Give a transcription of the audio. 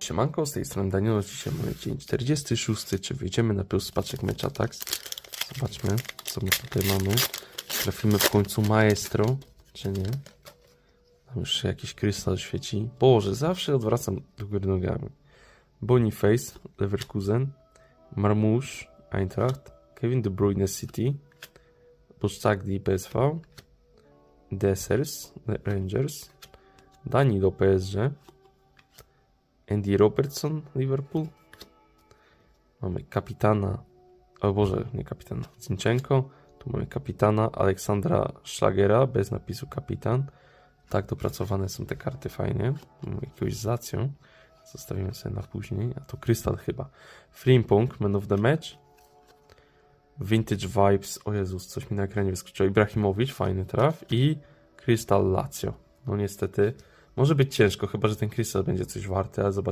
Siemanko, z tej strony Daniel, dzisiaj mamy dzień 46, czy wyjdziemy na plus paczek mecza, tak? Zobaczmy, co my tutaj mamy. Trafimy w końcu maestro, czy nie? Tam już jakiś krystal świeci. Boże, zawsze odwracam do góry nogami. Boniface, Leverkusen, Marmouche, Eintracht, Kevin De Bruyne City, Boszczagli PSV, Dessers, Rangers, Danilo PSG, Andy Robertson, Liverpool. Mamy kapitana, o Boże, nie kapitana, Zinchenko. Tu mamy kapitana Aleksandra Schlagera, bez napisu kapitan. Tak dopracowane są te karty fajnie. Mamy jakąś zacją. Zostawimy sobie na później. A to Krystal chyba. Frimpong, Man of the Match. Vintage Vibes, o Jezus, coś mi na ekranie wyskoczyło. Ibrahimowicz, fajny traf. I Crystal Lazio. No niestety, może być ciężko, chyba że ten Crystal będzie coś warty, ale zobaczymy.